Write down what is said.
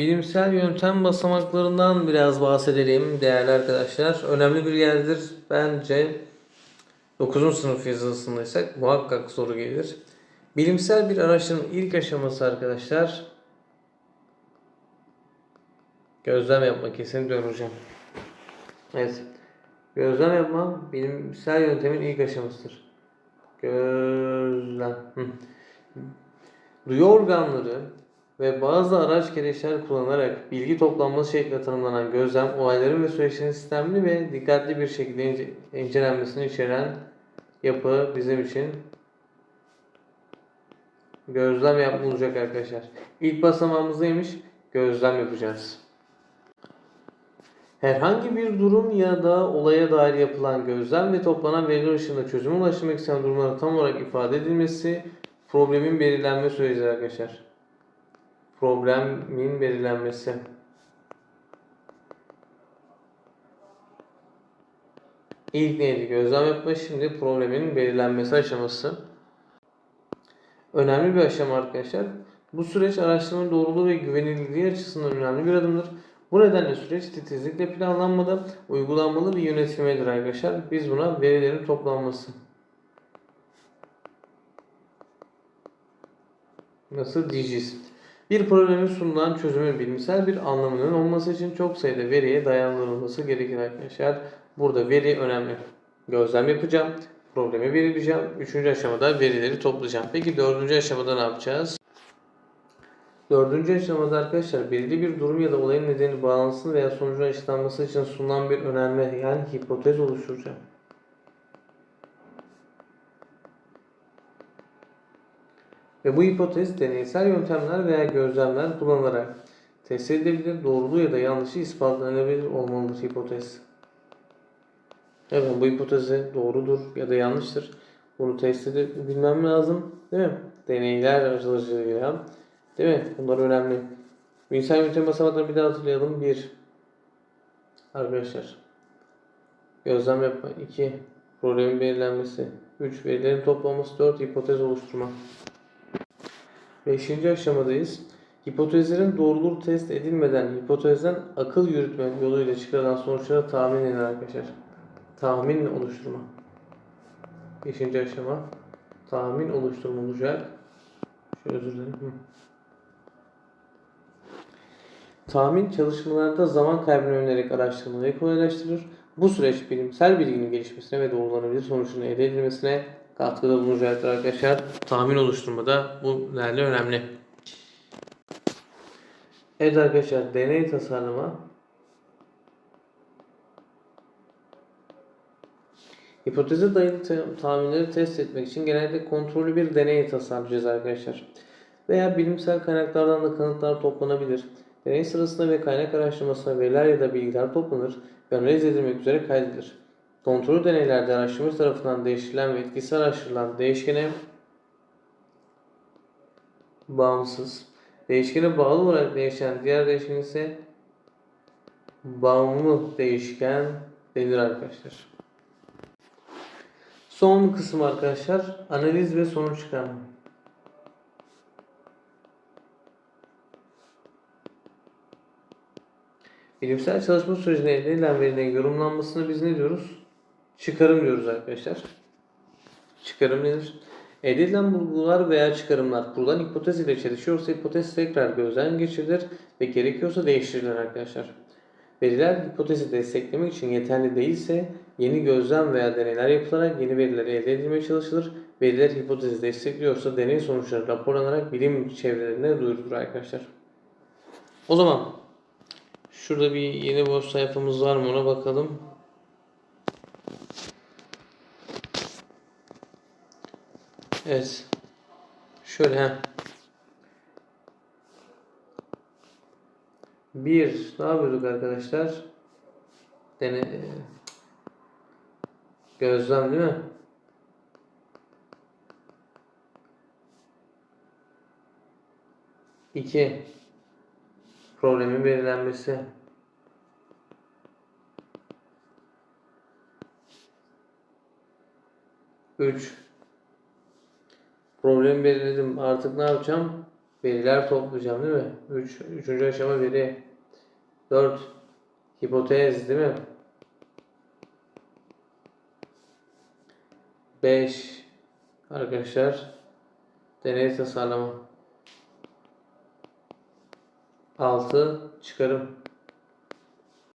bilimsel yöntem basamaklarından biraz bahsedelim değerli arkadaşlar. Önemli bir yerdir. Bence 9. sınıf yazılısındaysak muhakkak soru gelir. Bilimsel bir araştırmanın ilk aşaması arkadaşlar gözlem yapma kesinlikle önereceğim. Evet. Gözlem yapma bilimsel yöntemin ilk aşamasıdır. Gözlem. Hı. Duyu organları ve bazı araç gereçler kullanarak bilgi toplanması şeklinde tanımlanan gözlem, olayların ve süreçlerin sistemli ve dikkatli bir şekilde ince- incelenmesini içeren yapı bizim için gözlem yapma olacak arkadaşlar. İlk basamağımız neymiş? Gözlem yapacağız. Herhangi bir durum ya da olaya dair yapılan gözlem ve toplanan veriler ışığında çözüme ulaştırmak istenen durumların tam olarak ifade edilmesi problemin belirlenme süreci arkadaşlar. Problemin belirlenmesi. İlk neydi? Gözlem yapma. Şimdi problemin belirlenmesi aşaması. Önemli bir aşama arkadaşlar. Bu süreç araştırmanın doğruluğu ve güvenilirliği açısından önemli bir adımdır. Bu nedenle süreç titizlikle planlanmalı, uygulanmalı ve yönetilmelidir arkadaşlar. Biz buna verilerin toplanması. Nasıl diyeceğiz? Bir problemin sunulan çözümün bilimsel bir anlamının olması için çok sayıda veriye dayandırılması gerekir arkadaşlar. Burada veri önemli. Gözlem yapacağım. Problemi belirleyeceğim. Üçüncü aşamada verileri toplayacağım. Peki dördüncü aşamada ne yapacağız? Dördüncü aşamada arkadaşlar belirli bir durum ya da olayın nedeni bağlantısını veya sonucun açıklanması için sunulan bir önerme yani hipotez oluşturacağım. Ve bu hipotez deneysel yöntemler veya gözlemler kullanılarak test edilebilir, doğruluğu ya da yanlışı ispatlanabilir olmalıdır hipotez. Evet bu hipotezi doğrudur ya da yanlıştır. Bunu test edebilmem lazım. Değil mi? Deneyler aracılığıyla. Değil mi? Bunlar önemli. İnsan yöntem basamaklarını bir daha hatırlayalım. 1. Arkadaşlar. Gözlem yapma. 2. Problemin belirlenmesi. 3. Verilerin toplanması. 4. Hipotez oluşturma. Beşinci aşamadayız. Hipotezlerin doğruluğu test edilmeden hipotezden akıl yürütme yoluyla çıkarılan sonuçlara tahmin edilir arkadaşlar. Tahmin oluşturma. Beşinci aşama. Tahmin oluşturma olacak. Şöyle özür dilerim. Tahmin çalışmalarda zaman kaybını önerilerek araştırmaları kolaylaştırır. Bu süreç bilimsel bilginin gelişmesine ve doğrulanabilir sonuçların elde edilmesine katkıda bulunacaktır arkadaşlar. Tahmin oluşturmada bu değerli önemli. Evet arkadaşlar deney tasarlama Hipoteze dayalı tahminleri test etmek için genelde kontrollü bir deney tasarlayacağız arkadaşlar. Veya bilimsel kaynaklardan da kanıtlar toplanabilir. Deney sırasında ve kaynak araştırmasında veriler ya da bilgiler toplanır ve analiz edilmek üzere kaydedilir. Kontrollü deneylerde araştırmacı tarafından değiştirilen ve etkisi araştırılan değişkene bağımsız, değişkene bağlı olarak değişen diğer değişken ise bağımlı değişken denir arkadaşlar. Son kısım arkadaşlar analiz ve sonuç çıkarma. Bilimsel çalışma sürecinde elde edilen verilerin yorumlanmasına biz ne diyoruz? Çıkarım diyoruz arkadaşlar. Çıkarım nedir? Elde edilen bulgular veya çıkarımlar kurulan hipotez ile çelişiyorsa hipotez tekrar gözden geçirilir ve gerekiyorsa değiştirilir arkadaşlar. Veriler hipotezi desteklemek için yeterli değilse yeni gözlem veya deneyler yapılarak yeni veriler elde edilmeye çalışılır. Veriler hipotezi destekliyorsa deney sonuçları raporlanarak bilim çevrelerine duyurulur arkadaşlar. O zaman şurada bir yeni boş sayfamız var mı ona bakalım. Evet. Şöyle ha. Bir, ne yapıyorduk arkadaşlar? Dene, gözlem değil mi? İki, problemin belirlenmesi. Üç, problemi belirledim. Artık ne yapacağım? Veriler toplayacağım değil mi? 3. Üç, üçüncü aşama veri. 4. Hipotez değil mi? 5. Arkadaşlar deney tasarlama. 6. Çıkarım.